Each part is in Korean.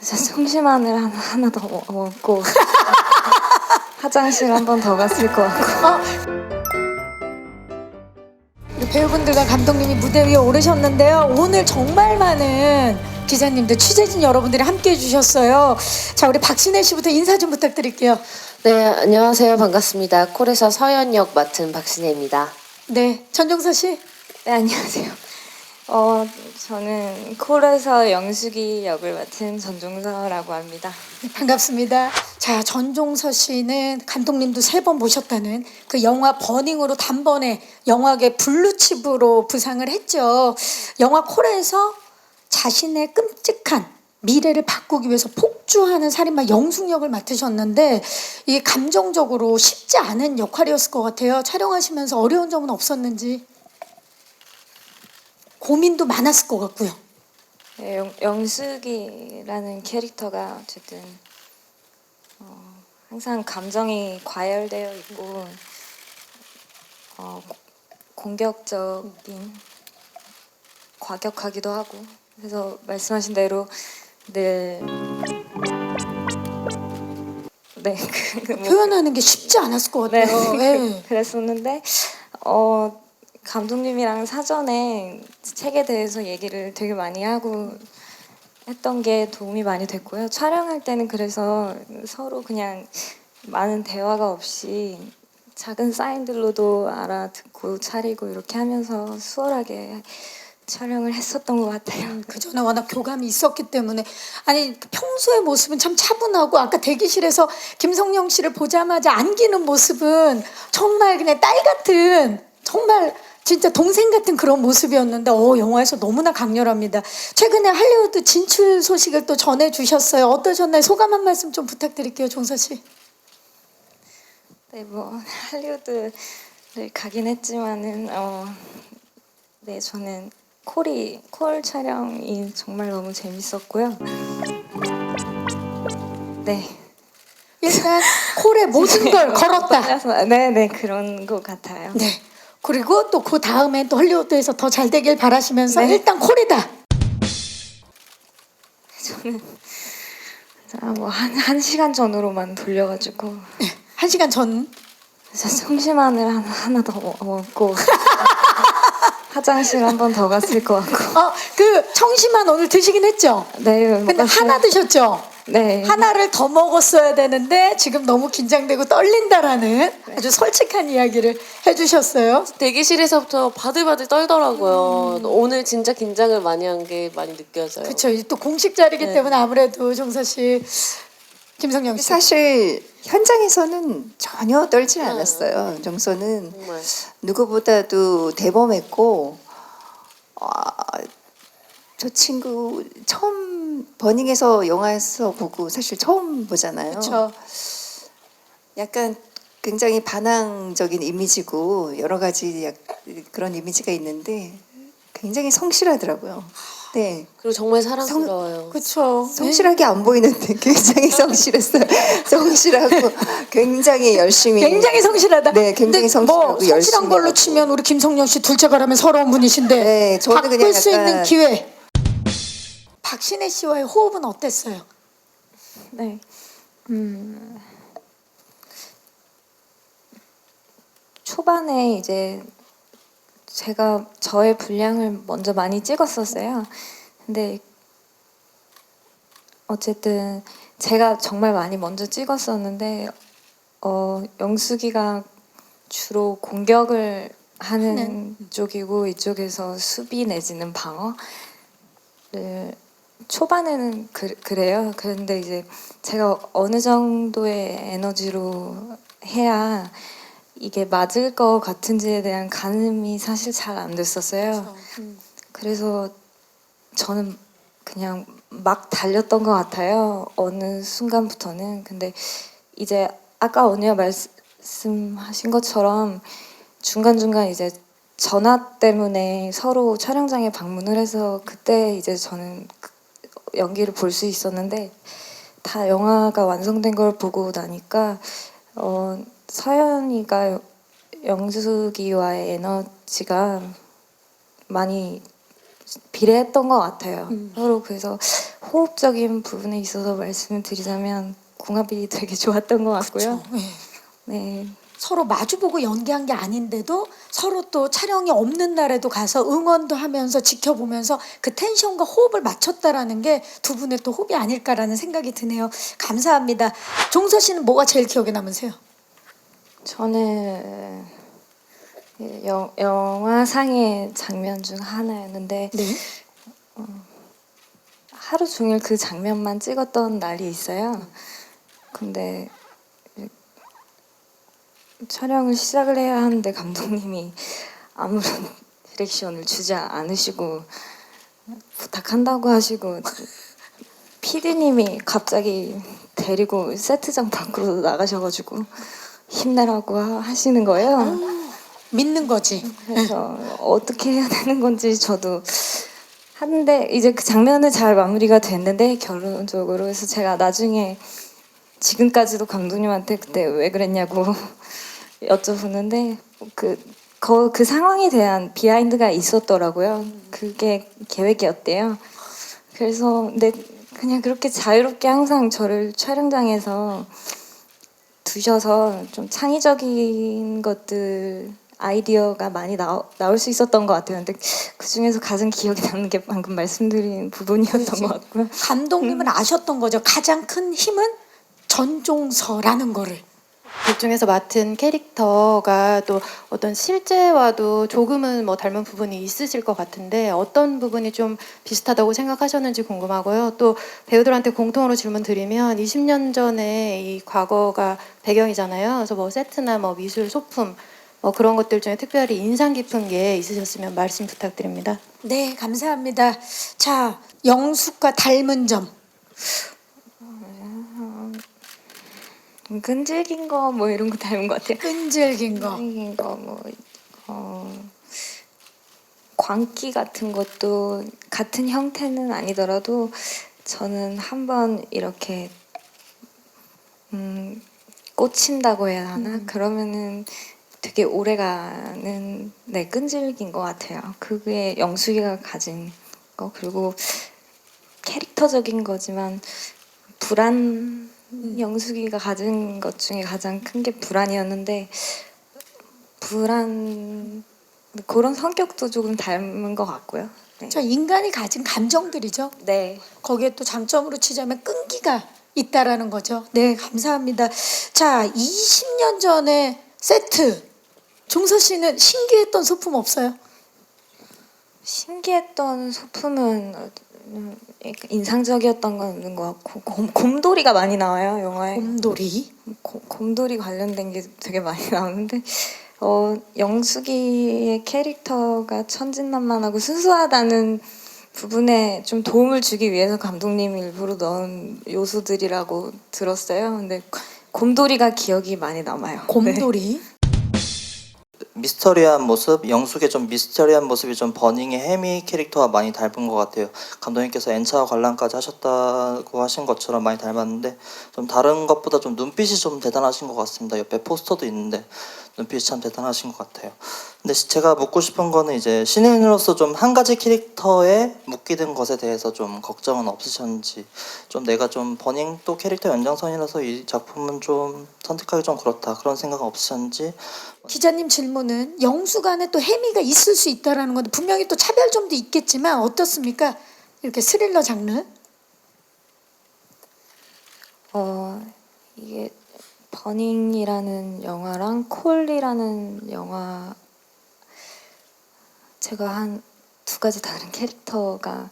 그래서 청심환을 하나, 하나 더 먹- 먹고 화장실 한 번 더 갔을 것 같고 우리 배우분들과 감독님이 무대 위에 오르셨는데요. 오늘 정말 많은 기자님들, 취재진 여러분들이 함께 해주셨어요. 자, 우리 박신혜 씨부터 인사 좀 부탁드릴게요. 네, 안녕하세요. 반갑습니다. 콜에서 서현역 맡은 박신혜입니다. 네, 전종서 씨. 네 안녕하세요 어 저는 콜에서 영숙이 역을 맡은 전종서라고 합니다 네, 반갑습니다. 자, 전종서 씨는 감독님도 세번 모셨다는 그 영화 버닝으로 단번에 영화계 블루칩으로 부상을 했죠. 영화 콜에서 자신의 끔찍한 미래를 바꾸기 위해서 폭주하는 살인마 영숙 역을 맡으셨는데 이게 감정적으로 쉽지 않은 역할이었을 것 같아요. 촬영하시면서 어려운 점은 없었는지 고민도 많았을 것 같고요. 네, 영, 영숙이라는 캐릭터가 어쨌든 어, 항상 감정이 과열되어 있고 어, 고- 공격적인 과격하기도 하고 그래서 말씀하신 대로 늘 네, 그, 뭐, 표현하는 게 쉽지 않았을 것 네, 같아요. 네. 그랬었는데 어 감독님이랑 사전에 책에 대해서 얘기를 되게 많이 하고 했던 게 도움이 많이 됐고요. 촬영할 때는 그래서 서로 그냥 많은 대화가 없이 작은 사인들로도 알아듣고 차리고 이렇게 하면서 수월하게 촬영을 했었던 것 같아요. 그 전에 워낙 교감이 있었기 때문에 아니 평소의 모습은 참 차분하고 아까 대기실에서 김성령 씨를 보자마자 안기는 모습은 정말 그냥 딸 같은 정말 진짜 동생 같은 그런 모습이었는데 어 영화에서 너무나 강렬합니다. 최근에 할리우드 진출 소식을 또 전해 주셨어요. 어떠셨나요? 소감 한 말씀 좀 부탁드릴게요, 종서 씨. 네, 뭐 할리우드를 가긴 했지만은 어, 네 저는 콜이 콜 촬영이 정말 너무 재밌었고요. 네. 일단 콜에 모든 걸 걸었다. 떨려서- 네, 네 그런 것 같아요. 네. 그리고 또 그 다음에 또 헐리우드에서 더 잘 되길 바라시면서 네. 일단 콜이다. 저는 뭐한 한 시간 전으로만 돌려가지고 한 시간 전 그래서 청심환을 하나, 하나 더 먹- 먹고 화장실 한 번 더 갔을 것 같고. 어, 그 청심환 오늘 드시긴 했죠? 네, 근데 먹었어요. 하나 드셨죠? 네. 하나를 더 먹었어야 되는데 지금 너무 긴장되고 떨린다라는 아주 솔직한 이야기를 해주셨어요. 대기실에서부터 바들바들 떨더라고요. 오늘 진짜 긴장을 많이 한 게 많이 느껴져요. 그렇죠. 또 공식 자리기 네. 때문에 아무래도 정서 씨, 김성령 씨. 사실 현장에서는 전혀 떨지 않았어요. 정서는 정말. 누구보다도 대범했고 아, 저 친구 처음 버닝에서 영화에서 보고 사실 처음 보잖아요. 그렇죠. 약간 굉장히 반항적인 이미지고 여러 가지 약, 그런 이미지가 있는데 굉장히 성실하더라고요. 네. 그리고 정말 사랑스러워요. 그렇죠. 성실하게 안 보이는데 굉장히 성실했어요. 성실하고 굉장히 열심히. 굉장히 성실하다. 네, 굉장히 근데 성실하고 뭐 성실한 열심히 걸로 하고. 치면 우리 김성령 씨 둘째가라면 서러운 분이신데 네, 저는 바꿀 그냥 수 있는 기회. 박신혜 씨와의 호흡은 어땠어요? 네. 음. 초반에 이제 제가 저의 분량을 먼저 많이 찍었었어요. 근데 어쨌든 제가 정말 많이 먼저 찍었었는데 어 영숙이가 주로 공격을 하는 하는. 쪽이고 이쪽에서 수비 내지는 방어를 초반에는 그, 그래요. 그런데 이제 제가 어느 정도의 에너지로 해야 이게 맞을 것 같은지에 대한 가늠이 사실 잘 안 됐었어요. 그래서 저는 그냥 막 달렸던 것 같아요. 어느 순간부터는. 근데 이제 아까 언니가 말씀하신 것처럼 중간중간 이제 전화 때문에 서로 촬영장에 방문을 해서 그때 이제 저는 그 연기를 볼 수 있었는데 다 영화가 완성된 걸 보고 나니까 어, 서연이가 영숙이와의 에너지가 많이 비례했던 것 같아요. 음. 서로 그래서 호흡적인 부분에 있어서 말씀을 드리자면 궁합이 되게 좋았던 것 같고요. 그렇죠. 예. 네, 서로 마주보고 연기한 게 아닌데도 서로 또 촬영이 없는 날에도 가서 응원도 하면서 지켜보면서 그 텐션과 호흡을 맞췄다라는 게 두 분의 또 호흡이 아닐까라는 생각이 드네요. 감사합니다. 종서 씨는 뭐가 제일 기억에 남으세요? 저는 영, 영화상의 장면 중 하나였는데 네. 하루 종일 그 장면만 찍었던 날이 있어요. 근데 촬영을 시작을 해야 하는데 감독님이 아무런 디렉션을 주지 않으시고 부탁한다고 하시고 PD님이 갑자기 데리고 세트장 밖으로 나가셔가지고 힘내라고 하- 하시는 거예요. 믿는 거지. 그래서 어떻게 해야 되는 건지 저도 하는데 이제 그 장면은 잘 마무리가 됐는데 결론적으로 그래서 제가 나중에 지금까지도 감독님한테 그때 왜 그랬냐고 여쭤보는데 그, 그, 그 상황에 대한 비하인드가 있었더라고요. 그게 계획이었대요. 그래서 근데 그냥 그렇게 자유롭게 항상 저를 촬영장에서 두셔서 좀 창의적인 것들 아이디어가 많이 나오, 나올 수 있었던 것 같아요. 근데 그 중에서 가장 기억에 남는 게 방금 말씀드린 부분이었던 그렇지. 것 같고요. 감독님은 아셨던 거죠. 가장 큰 힘은 전종서라는 거를. 극 중에서 맡은 캐릭터가 또 어떤 실제와도 조금은 뭐 닮은 부분이 있으실 것 같은데 어떤 부분이 좀 비슷하다고 생각하셨는지 궁금하고요. 또 배우들한테 공통으로 질문 드리면 20년 전에 이 과거가 배경이잖아요. 그래서 뭐 세트나 뭐 미술 소품 뭐 그런 것들 중에 특별히 인상 깊은 게 있으셨으면 말씀 부탁드립니다. 네, 감사합니다. 자, 영숙과 닮은 점. 좀 끈질긴 거 뭐 이런 거 닮은 것 같아요. 끈질긴 거. 끈질긴 거뭐 어, 광기 같은 것도 같은 형태는 아니더라도 저는 한번 이렇게 음, 꽂힌다고 해야 하나 그러면은 되게 오래가는 네 끈질긴 것 같아요. 그게 영숙이가 가진 거 그리고 캐릭터적인 거지만 불안 영숙이가 가진 것 중에 가장 큰 게 불안이었는데 불안 그런 성격도 조금 닮은 것 같고요. 네. 저 인간이 가진 감정들이죠. 네. 거기에 또 장점으로 치자면 끈기가 있다라는 거죠. 네, 감사합니다. 자, 20년 전에 세트. 종서 씨는 신기했던 소품 없어요? 신기했던 소품은 인상적이었던 건 없는 것 같고 곰, 곰돌이가 많이 나와요 영화에. 곰돌이. 고- 곰돌이 관련된 게 되게 많이 나오는데 어, 영숙이의 캐릭터가 천진난만하고 순수하다는 부분에 좀 도움을 주기 위해서 감독님이 일부러 넣은 요소들이라고 들었어요. 근데 곰돌이가 기억이 많이 남아요. 네. 곰돌이. 미스터리한 모습, 영숙의 좀 미스터리한 모습이 좀 버닝의 해미 캐릭터와 많이 닮은 것 같아요. 감독님께서 N차와 관람까지 하셨다고 하신 것처럼 많이 닮았는데 좀 다른 것보다 좀 눈빛이 좀 대단하신 것 같습니다. 옆에 포스터도 있는데 눈빛이 참 대단하신 것 같아요. 근데 시- 제가 묻고 싶은 거는 이제 신인으로서 좀 한 가지 캐릭터에 묶이는 것에 대해서 좀 걱정은 없으셨는지 좀 내가 좀 버닝 또 캐릭터 연장선이라서 이 작품은 좀 선택하기 좀 그렇다 그런 생각은 없으셨는지 기자님 질문 은 영숙 안에 또 해미가 있을 수 있다라는 건데 분명히 또 차별점도 있겠지만 어떻습니까? 이렇게 스릴러 장르. 어 이게 버닝이라는 영화랑 콜이라는 영화 제가 한 두 가지 다른 캐릭터가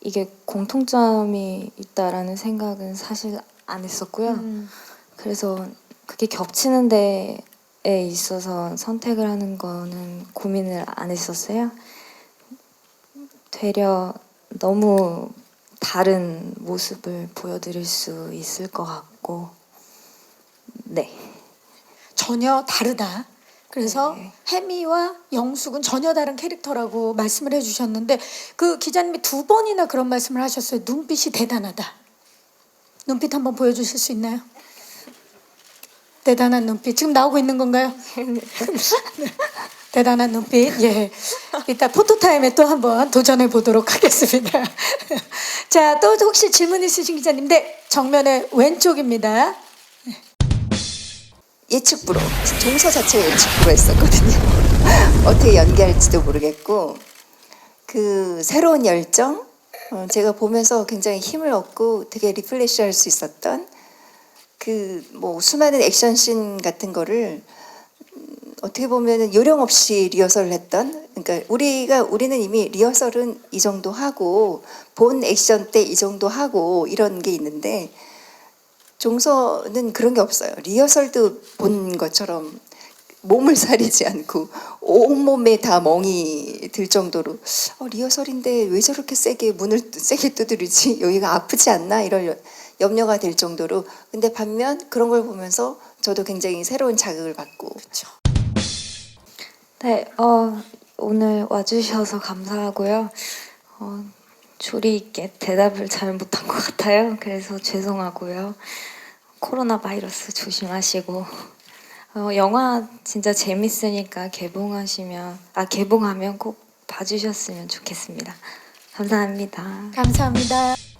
이게 공통점이 있다라는 생각은 사실 안 했었고요. 음. 그래서 그게 겹치는 데 에 있어서 선택을 하는 거는 고민을 안 했었어요. 되려 너무 다른 모습을 보여드릴 수 있을 것 같고, 네. 전혀 다르다. 그래서 네. 해미와 영숙은 전혀 다른 캐릭터라고 말씀을 해주셨는데 그 기자님이 두 번이나 그런 말씀을 하셨어요. 눈빛이 대단하다. 눈빛 한번 보여주실 수 있나요? 대단한 눈빛 지금 나오고 있는 건가요? 대단한 눈빛. 예. 이따 포토타임에 또 한번 도전해 보도록 하겠습니다. 자, 또 혹시 질문 있으신 기자님? 네, 정면에 왼쪽입니다. 예측 불허. 동서 자체가 예측 불허했었거든요. 어떻게 연기할지도 모르겠고 그 새로운 열정 어, 제가 보면서 굉장히 힘을 얻고 되게 리플레시 할 수 있었던 그 뭐 수많은 액션씬 같은 거를 음, 어떻게 보면은 요령 없이 리허설을 했던 그러니까 우리가 우리는 이미 리허설은 이 정도 하고 본 액션 때 이 정도 하고 이런 게 있는데 종서는 그런 게 없어요. 리허설도 본 것처럼 몸을 사리지 않고 온몸에 다 멍이 들 정도로 어, 리허설인데 왜 저렇게 세게 문을 뚜- 세게 두드리지 여기가 아프지 않나 여- 염려가 될 정도로 근데 반면 그런 걸 보면서 저도 굉장히 새로운 자극을 받고 네, 어, 오늘 와주셔서 감사하고요. 어, 조리 있게 대답을 잘 못한 것 같아요. 그래서 죄송하고요. 코로나 바이러스 조심하시고 어, 영화 진짜 재밌으니까 개봉하시면 아 개봉하면 꼭 봐주셨으면 좋겠습니다. 감사합니다. 감사합니다.